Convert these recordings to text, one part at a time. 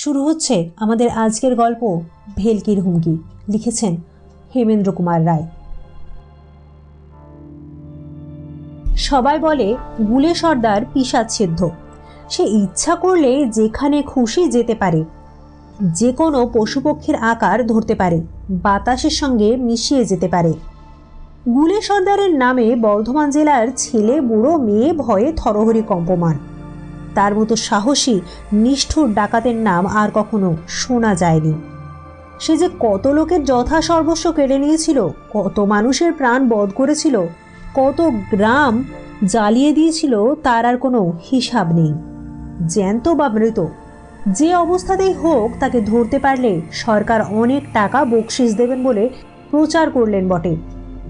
শুরু হচ্ছে আমাদের আজকের গল্প ভেলকির হুমকি, লিখেছেন হেমেন্দ্র কুমার রায়। সবাই বলে, গুলে সর্দার পিসাচ্ছেদ্য সে ইচ্ছা করলে যেখানে খুশি যেতে পারে। যে কোনো পশুপক্ষীর আকার ধরতে পারে, বাতাসের সঙ্গে মিশিয়ে যেতে পারে। গুলে সর্দারের নামে বর্ধমান জেলার ছেলে, বুড়ো, মেয়ে ভয়ে থরহরি কম্পমান। তার মতো সাহসী, নিষ্ঠুর ডাকাতের নাম আর কখনো শোনা যায়নি। সে যে কত লোকের যথা সর্বস্ব কেড়ে নিয়েছিল, কত মানুষের প্রাণ বধ করেছিল, কত গ্রাম জ্বালিয়ে দিয়েছিল, তার আর কোনো হিসাব নেই। জ্যান্ত বা মৃত, যে অবস্থাতেই হোক তাকে ধরতে পারলে সরকার অনেক টাকা বকশিস দেবেন বলে প্রচার করলেন বটে।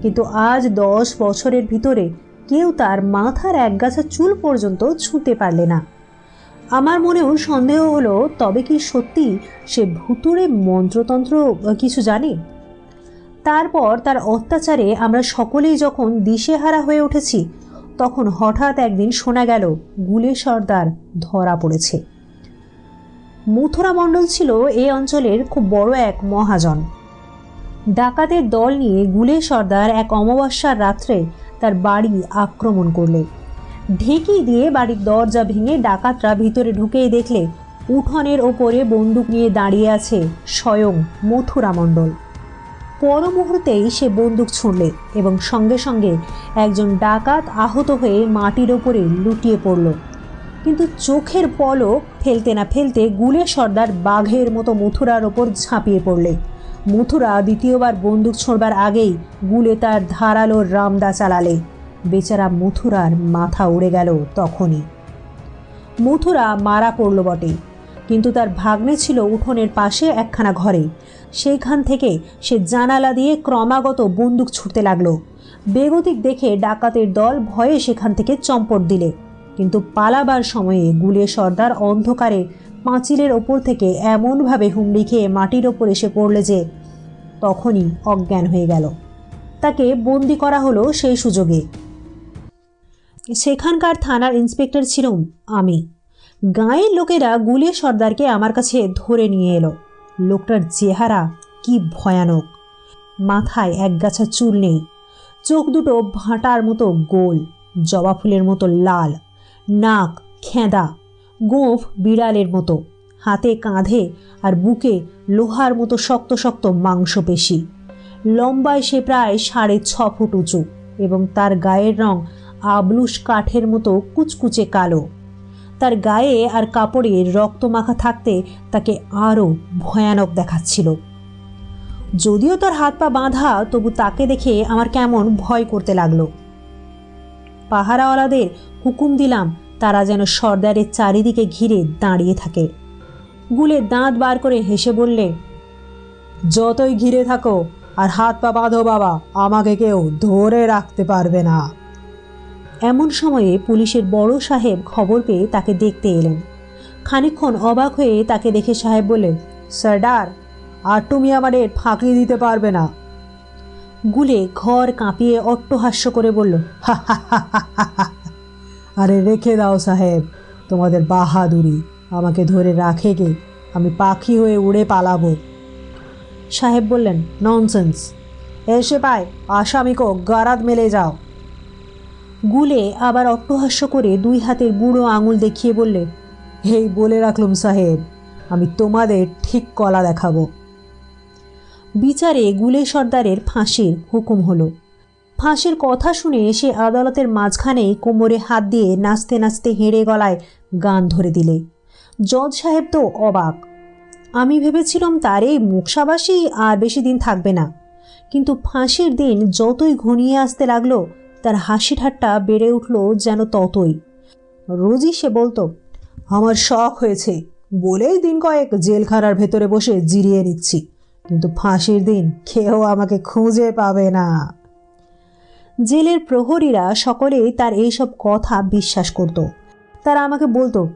কিন্তু আজ দশ বছরের ভিতরে কেউ তার মাথার এক একগাছা চুল পর্যন্ত ছুঁতে পারলে না। আমার মনেও সন্দেহ হলো, তবে কি সত্যি সে ভুতুরে মন্ত্রতন্ত্র কিছু জানে? তারপর তার অত্যাচারে আমরা সকলেই যখন দিশেহারা হয়ে উঠেছি, তখন হঠাৎ একদিন শোনা গেল, গুলে সর্দার ধরা পড়েছে। মথুরা মণ্ডল ছিল এই অঞ্চলের খুব বড় এক মহাজন। ডাকাতের দল নিয়ে গুলে সর্দার এক অমাবস্যার রাত্রে তার বাড়ি আক্রমণ করলে। ঢেকি দিয়ে বাড়ির দরজা ভেঙে ডাকাতরা ভিতরে ঢুকেই দেখলে, উঠোনের ওপরে বন্দুক নিয়ে দাঁড়িয়ে আছে স্বয়ং মথুরা মণ্ডল। পর মুহূর্তেই সে বন্দুক ছুঁড়লে এবং সঙ্গে সঙ্গে একজন ডাকাত আহত হয়ে মাটির ওপরে লুটিয়ে পড়ল। কিন্তু চোখের পলক ফেলতে না ফেলতে গুলে সর্দার বাঘের মতো মথুরার ওপর ঝাঁপিয়ে পড়লে। মথুরা দ্বিতীয়বার বন্দুক ছোঁড়বার আগেই গুলে তার ধারালো রামদা চালালে। বেচারা মথুরার মাথা উড়ে গেল তখনই। মথুরা মারা পড়ল বটে, কিন্তু তার ভাগ্নে ছিল উঠোনের পাশে একখানা ঘরে। সেইখান থেকে সে জানালা দিয়ে ক্রমাগত বন্দুক ছুটতে লাগল। বেগতিক দেখে ডাকাতের দল ভয়ে সেখান থেকে চম্পট দিলে, কিন্তু পালাবার সময়ে গুলে সর্দার অন্ধকারে পাঁচিলের ওপর থেকে এমনভাবে হুমড়ি খেয়ে মাটির ওপর এসে পড়লে যে তখনই অজ্ঞান হয়ে গেল। তাকে বন্দি করা হলো সেই সুযোগে। সেখানকার থানার ইন্সপেক্টর ছিলাম আমি। গাঁয়ের লোকেরা গুলে সর্দারকে আমার কাছে ধরে নিয়ে এলো। লোকটার চেহারা কি ভয়ানক। মাথায় একগাছা চুল নেই। চোখ দুটো ভাঁটার মতো গোল, জবা ফুলের মতো লাল, নাক খেঁদা গোঁফ বিড়ালের মতো। হাতে কাঁধে আর বুকে লোহার মতো শক্ত শক্ত মাংসপেশি। লম্বায় সে প্রায় সাড়ে ছ ফুট উঁচু এবং তার গায়ের রং আবলুস কাঠের মতো কুচকুচে কালো। তার গায়ে আর কাপড়ে রক্ত মাখা থাকতে তাকে আরও ভয়ানক দেখাচ্ছিল। যদিও তার হাত পা বাঁধা, তবু তাকে দেখে আমার কেমন ভয় করতে লাগল। পাহারাওয়ালাদের হুকুম দিলাম তারা যেন সর্দারের চারিদিকে ঘিরে দাঁড়িয়ে থাকে গুলে দাঁত বার করে হেসে বললে যতই ঘিরে থাকো আর হাত পা বাঁধো বাবা আমাকে কেউ ধরে রাখতে পারবে না এমন সময়ে পুলিশের বড় সাহেব খবর পেয়ে তাকে দেখতে এলেন খানিকক্ষণ অবাক হয়ে তাকে দেখে সাহেব বললেন সর্দার আর তুমি আমাদের ফাঁকি দিতে পারবে না গুলে ঘর কাঁপিয়ে অট্টহাস্য করে বলল হা হা হা হা হা। আরে রেখে দাও সাহেব, তোমাদের বাহাদুরি। আমাকে ধরে রাখে কে আমি পাখি হয়ে উড়ে পালাবো। সাহেব বললেন ননসেন্স এসে পায়, আসামিকো গারাদ মেলে যাও। গুলে আবার অট্টহাস্য করে দুই হাতের বুড়ো আঙুল দেখিয়ে বললে হেই বলে রাখলুম সাহেব, আমি তোমাদের ঠিক কলা দেখাবো। বিচারে গুলে সর্দারের ফাঁসির হুকুম হলো। ফাঁসির কথা শুনে সে আদালতের মাঝখানে কোমরে হাত দিয়ে নাচতে নাচতে হেঁড়ে গলায় গান ধরে দিলে। জজ সাহেব তো অবাক। আমি ভেবেছিলাম, তার এই মুখসাবাসী আর বেশি দিন থাকবে না। কিন্তু ফাঁসির দিন যতই ঘনিয়ে আসতে লাগল, তার হাসি ঠাট্টা বেড়ে উঠল যেন ততই। রোজই সে বলতো, আমার শখ হয়েছে, বলেই দিন কয়েক জেলখানার ভেতরে বসে জিরিয়ে নিচ্ছি। কিন্তু ফাঁসির দিন কেউ আমাকে খুঁজে পাবে না। জেলের প্রহরীরা সকলেই তার এইসব কথা বিশ্বাস করত। তারা আমাকে বলতো,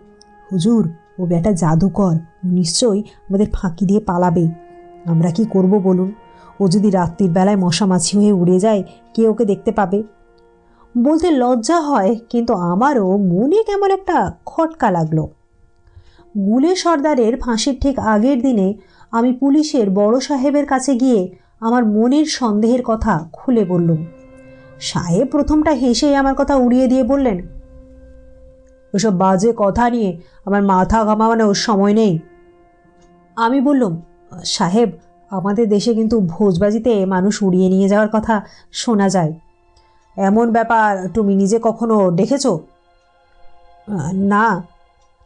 হুজুর, ও বেটা জাদুকর, ও নিশ্চয়ই আমাদের ফাঁকি দিয়ে পালাবে। আমরা কি করব বলুন? ও যদি রাত্রির বেলায় মশামাছি হয়ে উড়ে যায়, কে ওকে দেখতে পাবে? বলতে লজ্জা হয়, কিন্তু আমারও মনে কেমন একটা খটকা লাগল। গুলে সর্দারের ফাঁসির ঠিক আগের দিনে আমি পুলিশের বড় সাহেবের কাছে গিয়ে আমার মনের সন্দেহের কথা খুলে বললুম। সাহেব প্রথমটা হেসেই আমার কথা উড়িয়ে দিয়ে বললেন ওসব বাজে কথা নিয়ে আমার মাথা ঘামানোর সময় নেই। আমি বললাম, সাহেব, আমাদের দেশে কিন্তু ভোজবাজিতে মানুষ উড়িয়ে নিয়ে যাওয়ার কথা শোনা যায়। এমন ব্যাপার তুমি নিজে কখনো দেখেছ? না,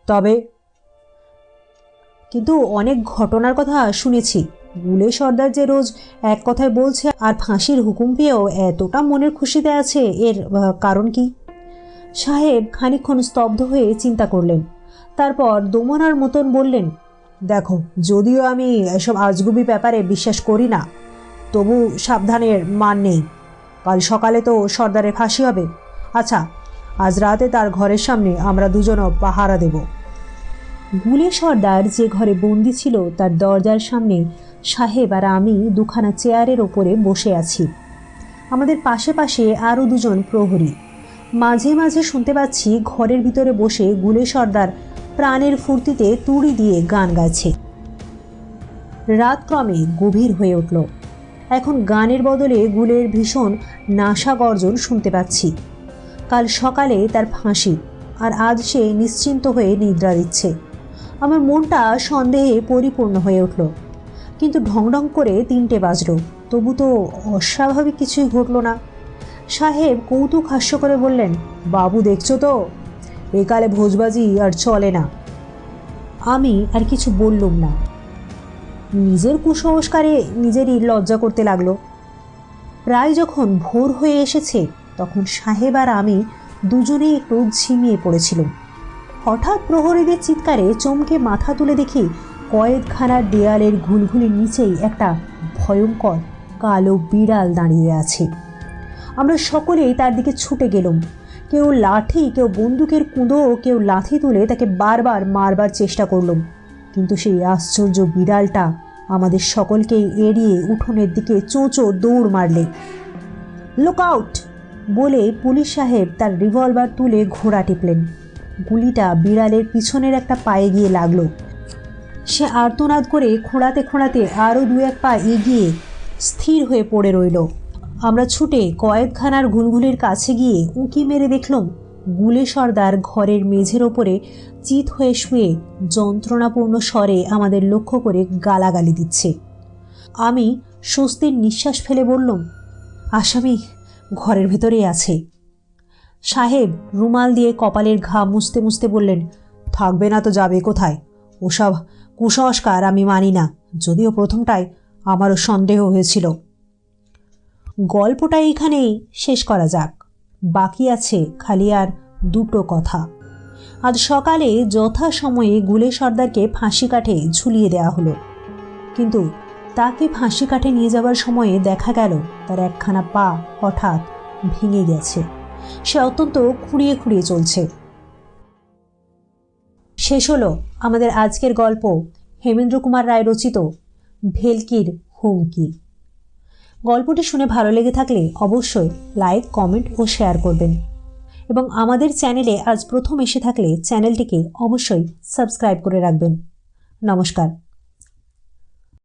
তবে কিন্তু অনেক ঘটনার কথা শুনেছি। গুলে সর্দার যে রোজ এক কথায় বলছে, আর ফাঁসির হুকুম পেয়েও এতটা মনের খুশিতে আছে, এর কারণ কি? সাহেব খানিকক্ষণ স্তব্ধ হয়ে চিন্তা করলেন। তারপর দোমনার মতন বললেন, দেখো, যদিও আমি এসব আজগুবি ব্যাপারে বিশ্বাস করি না, তবু সাবধানের মান নেই। কাল সকালে তো সর্দারের ফাঁসি হবে। আচ্ছা আজ রাতে তার ঘরের সামনে আমরা দুজনও পাহারা দেব। গুলে সর্দার যে ঘরে বন্দি ছিল, তার দরজার সামনে সাহেব আর আমি দুখানা চেয়ারের ওপরে বসে আছি। আমাদের পাশে পাশে আরও দুজন প্রহরী। মাঝে মাঝে শুনতে পাচ্ছি ঘরের ভিতরে বসে গুলে সর্দার প্রাণের ফুর্তিতে তুড়ি দিয়ে গান গাইছে রাত ক্রমে গভীর হয়ে উঠল। এখন গানের বদলে গুলের ভীষণ নাশা গর্জন শুনতে পাচ্ছি। কাল সকালে তার ফাঁসি, আর আজ সে নিশ্চিন্ত হয়ে নিদ্রা দিচ্ছে। আমার মনটা সন্দেহে পরিপূর্ণ হয়ে উঠল। কিন্তু ঢং ঢং করে তিনটে বাজল। তবু তো অস্বাভাবিক কিছুই ঘটলো না। সাহেব কৌতুক হাস্য করে বললেন, বাবু দেখছ তো? একালে ভোজবাজি আর চলে না। আমি আর কিছু বললুম না। নিজের কুসংস্কারে নিজেরই লজ্জা করতে লাগল। প্রায় যখন ভোর হয়ে এসেছে, তখন সাহেব আর আমি দুজনেই একটু ঝিমিয়ে পড়েছিলাম। হঠাৎ প্রহরীদের চিৎকারে চমকে মাথা তুলে দেখি কয়েদখানার দেয়ালের ঘুলঘুলির নিচেই একটা ভয়ঙ্কর কালো বিড়াল দাঁড়িয়ে আছে। আমরা সকলেই তার দিকে ছুটে গেলাম। কেউ লাঠি, কেউ বন্দুকের কুঁদো, কেউ লাথি তুলে তাকে বারবার মারবার চেষ্টা করলাম। কিন্তু সেই আশ্চর্য বিড়ালটা আমাদের সকলকেই এড়িয়ে উঠোনের দিকে চোঁচো দৌড় মারলে। Look out! বলে পুলিশ সাহেব তার রিভলভার তুলে ঘোড়া টিপলেন। গুলিটা বিড়ালের পিছনের একটা পায়ে গিয়ে লাগল। সে আর্তনাদ করে খোঁড়াতে খোঁড়াতে আরও দু এক পা এগিয়ে স্থির হয়ে পড়ে রইল। আমরা ছুটে কয়েকখানার ঘুলঘুলির কাছে গিয়ে উঁকি মেরে দেখলাম গুলে সর্দার ঘরের মেঝের ওপরে চিত হয়ে শুয়ে যন্ত্রণাপূর্ণ স্বরে আমাদের লক্ষ্য করে গালাগালি দিচ্ছে। আমি স্বস্তির নিঃশ্বাস ফেলে বললাম, আসামি ঘরের ভেতরেই আছে। সাহেব রুমাল দিয়ে কপালের ঘা মুছতে মুছতে বললেন, থাকবে না তো যাবে কোথায়? ওসব কুসংস্কার আমি মানি না, যদিও প্রথমটায় আমারও সন্দেহ হয়েছিল। গল্পটা এখানেই শেষ করা যাক। বাকি আছে খালি আর দুটো কথা। আজ সকালে যথাসময়ে গুলে সর্দারকে ফাঁসি কাঠে ঝুলিয়ে দেওয়া হলো। কিন্তু তাকে ফাঁসি কাঠে নিয়ে যাওয়ার সময়ে দেখা গেল, তার একখানা পা হঠাৎ ভেঙে গেছে। সে অত্যন্ত খুঁড়িয়ে খুঁড়িয়ে চলছে। শেষ হলো আমাদের আজকের গল্প হেমেন্দ্র কুমার রায় রচিত ভেলকির হুমকি। গল্পটি শুনে ভালো লেগে থাকলে অবশ্যই লাইক, কমেন্ট ও শেয়ার করবেন। এবং আমাদের চ্যানেলে আজ প্রথম এসে থাকলে চ্যানেলটিকে অবশ্যই সাবস্ক্রাইব করে রাখবেন। নমস্কার।